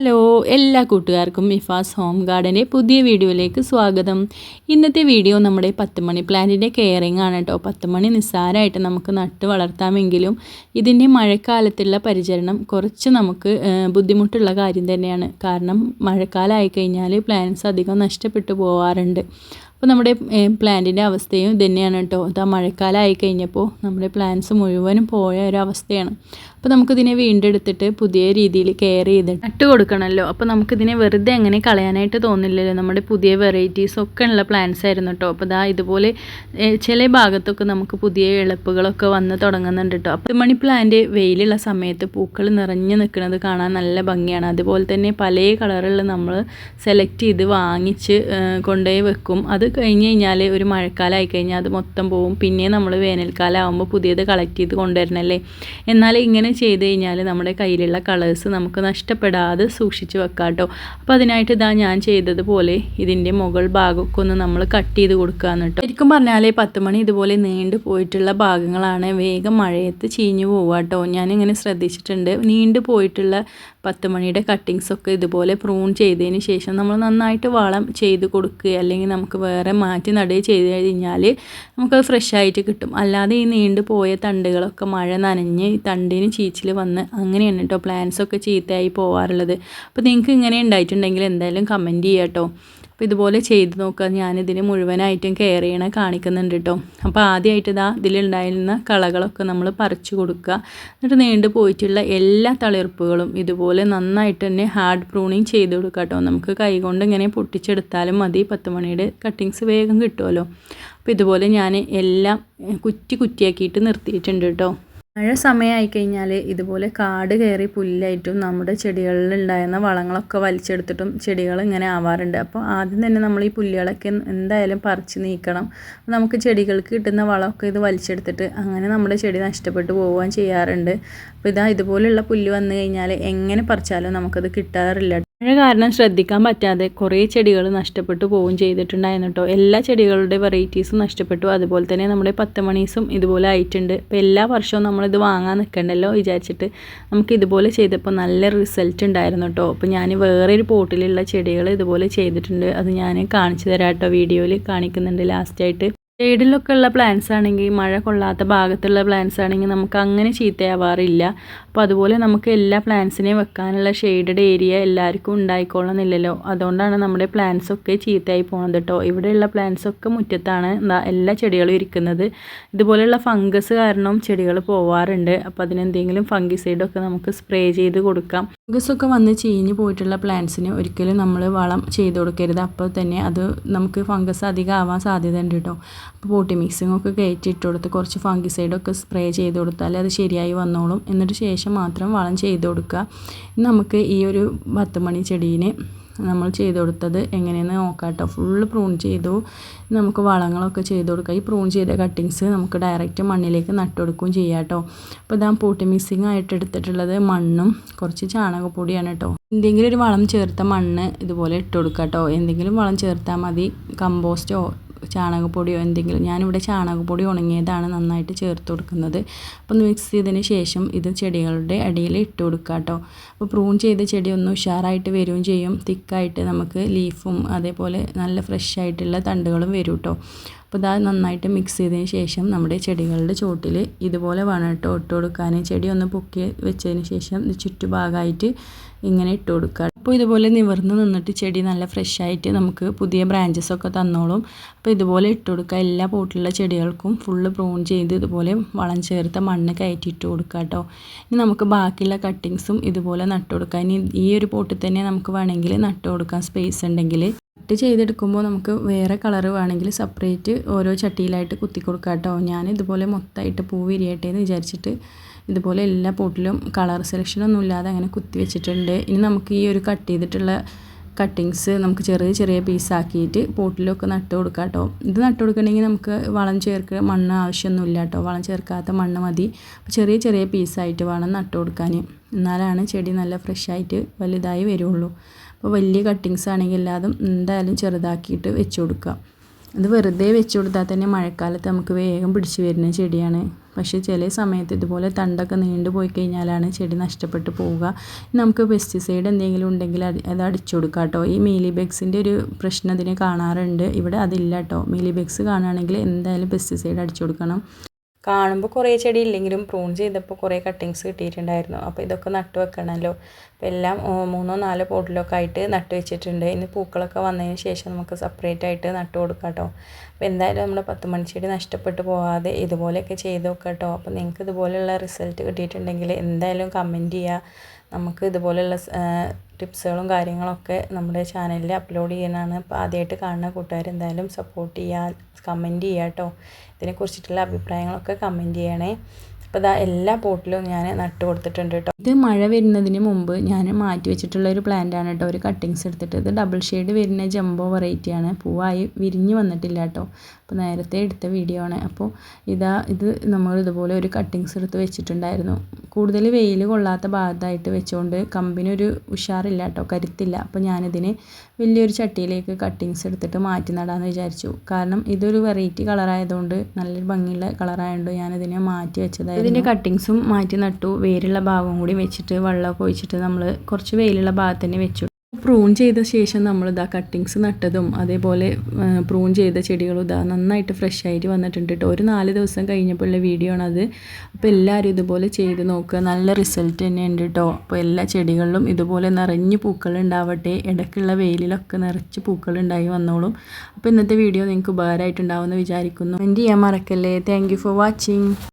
Hello എല്ലാ കൂട്ടുകാർക്കും മിഫാസ് home ഗാർഡന്റെ പുതിയ വീഡിയോയിലേക്ക് സ്വാഗതം. ഇന്നത്തെ വീഡിയോ നമ്മുടെ പത്ത് മണി പ്ലാന്റിന്റെ കെയറിങ് ആണ് കേട്ടോ. പത്ത് മണി നിസ്സാരമായിട്ട് നമുക്ക് നട്ട് വളർത്താമെങ്കിലും ഇതിന്റെ മഴക്കാലത്തുള്ള പരിചരണം കുറച്ച് നമുക്ക് ബുദ്ധിമുട്ടുള്ള കാര്യം തന്നെയാണ്. കാരണം മഴക്കാലമായി കഴിഞ്ഞാൽ പ്ലാന്റ്സ് അധികം നഷ്ടപ്പെട്ടു പോവാറുണ്ട്. അപ്പോൾ നമ്മുടെ പ്ലാന്റിന്റെ അവസ്ഥയും തന്നെയാണ് കേട്ടോ. ഇതാ മഴക്കാലമായി കഴിഞ്ഞപ്പോൾ നമ്മുടെ പ്ലാന്റ്സ് മുഴുവനും പോയ ഒരു അവസ്ഥയാണ്. അപ്പോൾ നമുക്കിതിനെ വീണ്ടെടുത്തിട്ട് പുതിയ രീതിയിൽ കെയർ ചെയ്ത് നട്ട് കൊടുക്കണമല്ലോ അപ്പോൾ നമുക്കിതിനെ വെറുതെ എങ്ങനെ കളയാനായിട്ട് തോന്നില്ലല്ലോ. നമ്മുടെ പുതിയ വെറൈറ്റീസ് ഒക്കെ ഉള്ള പ്ലാന്റ്സ് ആയിരുന്നു കേട്ടോ. അപ്പോൾ ഇതാ ഇതുപോലെ ചില ഭാഗത്തൊക്കെ നമുക്ക് പുതിയ ഇളപ്പുകളൊക്കെ വന്ന് തുടങ്ങുന്നുണ്ട് കേട്ടോ. അപ്പോൾ മണി പ്ലാന്റ് വെയിലുള്ള സമയത്ത് പൂക്കൾ നിറഞ്ഞു നിൽക്കുന്നത് കാണാൻ നല്ല ഭംഗിയാണ്. അതുപോലെ തന്നെ പല കളറുകൾ നമ്മൾ സെലക്ട് ചെയ്ത് വാങ്ങിച്ച് കൊണ്ടുപോയി വെക്കും. അത് കഴിഞ്ഞ് കഴിഞ്ഞാൽ ഒരു മഴക്കാലമായി കഴിഞ്ഞാൽ അത് മൊത്തം പോവും. പിന്നെ നമ്മൾ വേനൽക്കാലം ആകുമ്പോൾ പുതിയത് കളക്ട് ചെയ്ത് കൊണ്ടുവരണല്ലേ? എന്നാൽ ഇങ്ങനെ ചെയ്ത് കഴിഞ്ഞാൽ നമ്മുടെ കയ്യിലുള്ള കളേഴ്സ് നമുക്ക് നഷ്ടപ്പെടാതെ സൂക്ഷിച്ച് വെക്കാം കേട്ടോ അപ്പോൾ അതിനായിട്ട് ഇതാ ഞാൻ ചെയ്തതുപോലെ ഇതിന്റെ മുകൾ ഭാഗമൊക്കെ ഒന്ന് നമ്മൾ കട്ട് ചെയ്ത് കൊടുക്കുകയെന്ന് കേട്ടോ ശരിക്കും പറഞ്ഞാൽ പത്ത് മണി ഇതുപോലെ നീണ്ടു പോയിട്ടുള്ള ഭാഗങ്ങളാണ് വേഗം മഴയത്ത് ചീഞ്ഞു പോവുക കേട്ടോ ഞാനിങ്ങനെ ശ്രദ്ധിച്ചിട്ടുണ്ട്. നീണ്ടു പോയിട്ടുള്ള പത്ത് മണിയുടെ കട്ടിങ്സൊക്കെ ഇതുപോലെ പ്രൂൺ ചെയ്തതിന് ശേഷം നമ്മൾ നന്നായിട്ട് വളം ചെയ്ത് കൊടുക്കുക. അല്ലെങ്കിൽ നമുക്ക് വേറെ മാറ്റി നടുകയും ചെയ്ത് കഴിഞ്ഞാൽ നമുക്കത് ഫ്രഷ് ആയിട്ട് കിട്ടും. അല്ലാതെ ഈ നീണ്ടു പോയ തണ്ടുകളൊക്കെ മഴ നനഞ്ഞ് തണ്ടിന് ചീച്ചിൽ വന്ന് അങ്ങനെയാണ് കേട്ടോ പ്ലാന്റ്സൊക്കെ ചീത്തയായി പോവാറുള്ളത്. അപ്പോൾ നിങ്ങൾക്ക് ഇങ്ങനെ ഉണ്ടായിട്ടുണ്ടെങ്കിൽ എന്തായാലും കമന്റ് ചെയ്യാം കേട്ടോ അപ്പോൾ ഇതുപോലെ ചെയ്ത് നോക്കുക ഞാനിതിന് മുഴുവനായിട്ടും കെയർ ചെയ്യണ കാണിക്കുന്നുണ്ട് കേട്ടോ അപ്പോൾ ആദ്യമായിട്ട് ഇതാ ഇതിലുണ്ടായിരുന്ന കളകളൊക്കെ നമ്മൾ പറിച്ചു കൊടുക്കുക. എന്നിട്ട് നീണ്ടു പോയിട്ടുള്ള എല്ലാ തളിർപ്പുകളും ഇതുപോലെ നന്നായിട്ട് തന്നെ ഹാർഡ് പ്രൂണിങ് ചെയ്ത് കൊടുക്കുക കേട്ടോ നമുക്ക് കൈകൊണ്ട് ഇങ്ങനെ പൊട്ടിച്ചെടുത്താലും മതി. പത്ത് മണിയുടെ കട്ടിങ്സ് വേഗം കിട്ടുമല്ലോ അപ്പോൾ ഇതുപോലെ ഞാൻ എല്ലാം കുറ്റി കുറ്റിയാക്കിയിട്ട് നിർത്തിയിട്ടുണ്ട് കേട്ടോ മഴ സമയമായി കഴിഞ്ഞാൽ ഇതുപോലെ കാട് കയറി പുല്ലായിട്ടും നമ്മുടെ ചെടികളിൽ ഉണ്ടായിരുന്ന വളങ്ങളൊക്കെ വലിച്ചെടുത്തിട്ടും ചെടികൾ ഇങ്ങനെ ആവാറുണ്ട്. അപ്പോൾ ആദ്യം തന്നെ നമ്മൾ ഈ പുല്ലുകളൊക്കെ എന്തായാലും പറിച്ച് നീക്കണം. നമുക്ക് ചെടികൾക്ക് കിട്ടുന്ന വളമൊക്കെ ഇത് വലിച്ചെടുത്തിട്ട് അങ്ങനെ നമ്മുടെ ചെടി നഷ്ടപ്പെട്ടു പോവുകയും ചെയ്യാറുണ്ട്. അപ്പോൾ ഇതാ ഇതുപോലെയുള്ള പുല്ല് വന്നു കഴിഞ്ഞാൽ എങ്ങനെ പറിച്ചാലും നമുക്കത് കിട്ടാറില്ല. മഴ കാരണം ശ്രദ്ധിക്കാൻ പറ്റാതെ കുറേ ചെടികൾ നഷ്ടപ്പെട്ടു പോവുകയും ചെയ്തിട്ടുണ്ടായിരുന്നു കേട്ടോ. എല്ലാ ചെടികളുടെ വെറൈറ്റീസും നഷ്ടപ്പെട്ടു. അതുപോലെ തന്നെ നമ്മുടെ പത്ത് മണീസും ഇതുപോലെ ആയിട്ടുണ്ട്. അപ്പോൾ എല്ലാ വർഷവും നമ്മളിത് വാങ്ങാൻ നിൽക്കണ്ടല്ലോ വിചാരിച്ചിട്ട് നമുക്ക് ഇതുപോലെ ചെയ്തപ്പോൾ നല്ല റിസൾട്ട് ഉണ്ടായിരുന്നു കേട്ടോ. അപ്പോൾ ഞാൻ വേറൊരു പോട്ടിലുള്ള ചെടികൾ ഇതുപോലെ ചെയ്തിട്ടുണ്ട്. അത് ഞാൻ കാണിച്ചു തരാം കേട്ടോ. വീഡിയോയിൽ കാണിക്കുന്നുണ്ട് ലാസ്റ്റായിട്ട്. ഷെയ്ഡിലൊക്കെ ഉള്ള പ്ലാന്റ്സ് ആണെങ്കിൽ മഴ കൊള്ളാത്ത ഭാഗത്തുള്ള പ്ലാന്റ്സ് ആണെങ്കിൽ നമുക്ക് അങ്ങനെ ചീത്തയാവാറില്ല. അപ്പോൾ അതുപോലെ നമുക്ക് എല്ലാ പ്ലാന്റ്സിനെയും വെക്കാനുള്ള ഷെയ്ഡഡ് ഏരിയ എല്ലാവർക്കും ഉണ്ടായിക്കൊള്ളുന്നില്ലല്ലോ അതുകൊണ്ടാണ് നമ്മുടെ പ്ലാന്റ്സ് ഒക്കെ ചീത്തയായി പോകുന്നത് കേട്ടോ ഇവിടെയുള്ള പ്ലാന്റ്സ് ഒക്കെ മുറ്റത്താണ് എല്ലാ ചെടികളും ഇരിക്കുന്നത്. ഇതുപോലെയുള്ള ഫംഗസ് കാരണം ചെടികൾ പോവാറുണ്ട്. അപ്പോൾ അതിനെന്തെങ്കിലും ഫംഗിസൈഡൊക്കെ നമുക്ക് സ്പ്രേ ചെയ്ത് കൊടുക്കാം. ഫംഗസൊക്കെ വന്ന് ചീഞ്ഞ് പോയിട്ടുള്ള പ്ലാന്റ്സിന് ഒരിക്കലും നമ്മൾ വളം ചെയ്ത് കൊടുക്കരുത്. അപ്പോൾ തന്നെ അത് നമുക്ക് ഫംഗസ് അധികം ആവാൻ സാധ്യത ഉണ്ട് കേട്ടോ അപ്പോൾ പോട്ടി മിക്സിംഗ് ഒക്കെ കയറ്റി ഇട്ട് കൊടുത്ത് കുറച്ച് ഫംഗിസൈഡൊക്കെ സ്പ്രേ ചെയ്ത് കൊടുത്താൽ അത് ശരിയായി വന്നോളും. എന്നിട്ട് ശേഷം മാത്രം വളം ചെയ്ത് കൊടുക്കുക. നമുക്ക് ഈ ഒരു പത്ത് മണി ചെടീനെ നമ്മൾ ചെയ്ത് കൊടുത്തത് എങ്ങനെയെന്ന് നോക്കാം കേട്ടോ ഫുള്ള് പ്രൂൺ ചെയ്തു. നമുക്ക് വളങ്ങളൊക്കെ ചെയ്ത് കൊടുക്കുക ഈ പ്രൂൺ ചെയ്ത കട്ടിങ്സ് നമുക്ക് ഡയറക്റ്റ് മണ്ണിലേക്ക് നട്ടുകൊടുക്കുകയും ചെയ്യാം കേട്ടോ അപ്പോൾ ഇതാ പോട്ടി മിക്സിങ് ആയിട്ട് എടുത്തിട്ടുള്ളത് മണ്ണും കുറച്ച് ചാണകപ്പൊടിയാണ് കേട്ടോ എന്തെങ്കിലും ഒരു വളം ചേർത്ത മണ്ണ് ഇതുപോലെ ഇട്ട് കൊടുക്കാം കേട്ടോ എന്തെങ്കിലും വളം ചേർത്താൽ മതി. കമ്പോസ്റ്റോ ചാണകപ്പൊടിയോ എന്തെങ്കിലും ഞാനിവിടെ ചാണകപ്പൊടി ഉണങ്ങിയതാണ് നന്നായിട്ട് ചേർത്ത് കൊടുക്കുന്നത്. അപ്പോൾ ഒന്ന് മിക്സ് ചെയ്തതിന് ശേഷം ഇത് ചെടികളുടെ അടിയിൽ ഇട്ട് കൊടുക്കുക കേട്ടോ അപ്പോൾ പ്രൂൺ ചെയ്ത ചെടി ഒന്ന് ഉഷാറായിട്ട് വരികയും ചെയ്യും. തിക്കായിട്ട് നമുക്ക് ലീഫും അതേപോലെ നല്ല ഫ്രഷ് ആയിട്ടുള്ള തണ്ടുകളും വരും കേട്ടോ അപ്പോൾ ഇതാ നന്നായിട്ട് മിക്സ് ചെയ്തതിന് ശേഷം നമ്മുടെ ചെടികളുടെ ചോട്ടിൽ ഇതുപോലെ വേണം കേട്ടോ ഇട്ട് കൊടുക്കാൻ ചെടി ഒന്ന് പൊക്കി വെച്ചതിന് ശേഷം ചുറ്റുഭാഗമായിട്ട് ഇങ്ങനെ ഇട്ട് കൊടുക്കുക അപ്പോൾ ഇതുപോലെ നിവർന്ന് നിന്നിട്ട് ചെടി നല്ല ഫ്രഷ് ആയിട്ട് നമുക്ക് പുതിയ ബ്രാഞ്ചസ് ഒക്കെ തന്നോളും. അപ്പോൾ ഇതുപോലെ ഇട്ട് കൊടുക്കുക. എല്ലാ പോട്ടിലുള്ള ചെടികൾക്കും ഫുള്ള് പ്രൂൺ ചെയ്ത് ഇതുപോലെ വളം ചേർത്ത മണ്ണ് കയറ്റി ഇട്ട് കൊടുക്കുക കേട്ടോ. ഇനി നമുക്ക് ബാക്കിയുള്ള കട്ടിങ്സും ഇതുപോലെ നട്ടു കൊടുക്കാം. ഇനി ഈ ഒരു പോട്ടിൽ തന്നെ നമുക്ക് വേണമെങ്കിൽ നട്ടു കൊടുക്കാൻ സ്പേസ് ഉണ്ടെങ്കിൽ. കട്ട് ചെയ്തെടുക്കുമ്പോൾ നമുക്ക് വേറെ കളർ വേണമെങ്കിൽ സെപ്പറേറ്റ് ഓരോ ചട്ടിയിലായിട്ട് കുത്തി കൊടുക്കാം കേട്ടോ. ഞാൻ ഇതുപോലെ മൊത്തമായിട്ട് പൂ വിരിയട്ടെ എന്ന് വിചാരിച്ചിട്ട് ഇതുപോലെ എല്ലാ പോട്ടിലും കളർ സെലക്ഷനൊന്നും ഇല്ലാതെ അങ്ങനെ കുത്തി വെച്ചിട്ടുണ്ട്. ഇനി നമുക്ക് ഈ ഒരു കട്ട് ചെയ്തിട്ടുള്ള കട്ടിങ്സ് നമുക്ക് ചെറിയ ചെറിയ പീസാക്കിയിട്ട് പോട്ടിലൊക്കെ നട്ട് കൊടുക്കാം കേട്ടോ. ഇത് നട്ട് കൊടുക്കണമെങ്കിൽ നമുക്ക് വളം ചേർക്ക മണ്ണ് ആവശ്യമൊന്നുമില്ല കേട്ടോ. വളം ചേർക്കാത്ത മണ്ണ് മതി. ചെറിയ ചെറിയ പീസായിട്ട് വേണം നട്ട് കൊടുക്കാൻ. എന്നാലാണ് ചെടി നല്ല ഫ്രഷായിട്ട് വലുതായി വരുള്ളൂ. അപ്പോൾ വലിയ കട്ടിങ്സ് ആണെങ്കിൽ എല്ലാതും എന്തായാലും ചെറുതാക്കിയിട്ട് വെച്ച് കൊടുക്കുക അത് വെറുതെ വെച്ച് കൊടുത്താൽ തന്നെ മഴക്കാലത്ത് നമുക്ക് വേഗം പിടിച്ച് വരുന്ന ചെടിയാണ്. പക്ഷേ ചില സമയത്ത് ഇതുപോലെ തണ്ടൊക്കെ നീണ്ടു പോയി കഴിഞ്ഞാലാണ് ചെടി നഷ്ടപ്പെട്ടു പോവുക. നമുക്ക് പെസ്റ്റിസൈഡ് എന്തെങ്കിലും ഉണ്ടെങ്കിൽ അത് അടിച്ചു കൊടുക്കാം കേട്ടോ. ഈ മീലി ബഗ്സിന്റെ ഒരു പ്രശ്നം ഇതിന് കാണാറുണ്ട്. ഇവിടെ അതില്ല കേട്ടോ. മീലി ബഗ്സ് കാണുകയാണെങ്കിൽ എന്തായാലും പെസ്റ്റിസൈഡ് അടിച്ചു കൊടുക്കണം കാണുമ്പോൾ കുറേ ചെടി ഇല്ലെങ്കിലും പ്രൂൺ ചെയ്തപ്പോൾ കുറേ കട്ടിങ്സ് കിട്ടിയിട്ടുണ്ടായിരുന്നു. അപ്പോൾ ഇതൊക്കെ നട്ടു വെക്കണമല്ലോ അപ്പോൾ എല്ലാം മൂന്നോ നാലോ പോട്ടിലൊക്കെ ആയിട്ട് നട്ടു വെച്ചിട്ടുണ്ട്. ഇനി പൂക്കളൊക്കെ വന്നതിന് ശേഷം നമുക്ക് സെപ്പറേറ്റ് ആയിട്ട് നട്ടു കൊടുക്കാം കേട്ടോ അപ്പോൾ എന്തായാലും നമ്മുടെ പത്ത് മണിച്ചെടി നഷ്ടപ്പെട്ടു പോകാതെ ഇതുപോലെയൊക്കെ ചെയ്ത് നോക്കാം കേട്ടോ അപ്പോൾ നിങ്ങൾക്ക് ഇതുപോലെയുള്ള റിസൾട്ട് കിട്ടിയിട്ടുണ്ടെങ്കിൽ എന്തായാലും കമന്റ് ചെയ്യുക നമുക്ക് ഇതുപോലെയുള്ള ടിപ്സുകളും കാര്യങ്ങളൊക്കെ നമ്മുടെ ചാനലിൽ അപ്ലോഡ് ചെയ്യാനാണ്. അപ്പോൾ ആദ്യമായിട്ട് കാണുന്ന കൂട്ടുകാർ എന്തായാലും സപ്പോർട്ട് ചെയ്യുക കമന്റ് ചെയ്യുക കേട്ടോ ഇതിനെക്കുറിച്ചിട്ടുള്ള അഭിപ്രായങ്ങളൊക്കെ കമന്റ് ചെയ്യണേ. അപ്പോൾ ഇതാ എല്ലാ പോട്ടിലും ഞാൻ നട്ട് കൊടുത്തിട്ടുണ്ട് കേട്ടോ ഇത് മഴ വരുന്നതിന് മുമ്പ് ഞാൻ മാറ്റി വെച്ചിട്ടുള്ള ഒരു പ്ലാന്റ് ആണ് കേട്ടോ ഒരു കട്ടിങ്സ് എടുത്തിട്ട്. ഇത് ഡബിൾ ഷെയ്ഡ് വരുന്ന ജംബോ വെറൈറ്റി ആണ്. പൂവായി വിരിഞ്ഞ് വന്നിട്ടില്ല കേട്ടോ അപ്പോൾ നേരത്തെ എടുത്ത വീഡിയോ ആണ്. അപ്പോൾ ഇതാ ഇത് നമ്മൾ ഇതുപോലെ ഒരു കട്ടിങ്സ് എടുത്ത് വെച്ചിട്ടുണ്ടായിരുന്നു. കൂടുതൽ വെയിൽ കൊള്ളാത്ത ഭാഗത്തായിട്ട് വെച്ചുകൊണ്ട് കമ്പിനൊരു ഉഷാറില്ല കേട്ടോ കരുത്തില്ല. അപ്പോൾ ഞാനിതിന് വലിയൊരു ചട്ടിയിലേക്ക് കട്ടിങ്സ് എടുത്തിട്ട് മാറ്റി നടാമെന്ന് വിചാരിച്ചു. കാരണം ഇതൊരു വെറൈറ്റി കളറായതുകൊണ്ട് നല്ലൊരു ഭംഗിയുള്ള കളറായതുകൊണ്ട് ഞാനിതിനെ മാറ്റി വെച്ചതായിരുന്നു. ഇതിന്റെ കട്ടിങ്സും മാറ്റി നട്ടു. വേരുള്ള ഭാഗം കൂടി വെച്ചിട്ട് വെള്ളമൊക്കെ ഒഴിച്ചിട്ട് നമ്മൾ കുറച്ച് വെയിലുള്ള ഭാഗത്ത് തന്നെ വെച്ചു. പ്രൂൺ ചെയ്ത ശേഷം നമ്മൾ ഇതാ കട്ടിങ്സ് നട്ടതും അതേപോലെ പ്രൂൺ ചെയ്ത ചെടികളും ഇതാ നന്നായിട്ട് ഫ്രഷ് ആയിട്ട് വന്നിട്ടുണ്ട് കേട്ടോ ഒരു നാല് ദിവസം കഴിഞ്ഞപ്പോഴുള്ള വീഡിയോ ആണത് അപ്പോൾ എല്ലാവരും ഇതുപോലെ ചെയ്ത് നോക്കുക നല്ല റിസൾട്ട് തന്നെ ഉണ്ട് കേട്ടോ അപ്പോൾ എല്ലാ ചെടികളിലും ഇതുപോലെ നിറഞ്ഞ് പൂക്കൾ ഉണ്ടാവട്ടെ. ഇടയ്ക്കുള്ള വെയിലിലൊക്കെ നിറച്ച് പൂക്കൾ ഉണ്ടായി വന്നോളും. അപ്പോൾ ഇന്നത്തെ വീഡിയോ നിങ്ങൾക്ക് ഉപകാരമായിട്ടുണ്ടാവുമെന്ന് വിചാരിക്കുന്നു. എന്റെ ചെയ്യാൻ മറക്കല്ലേ. Thank for watching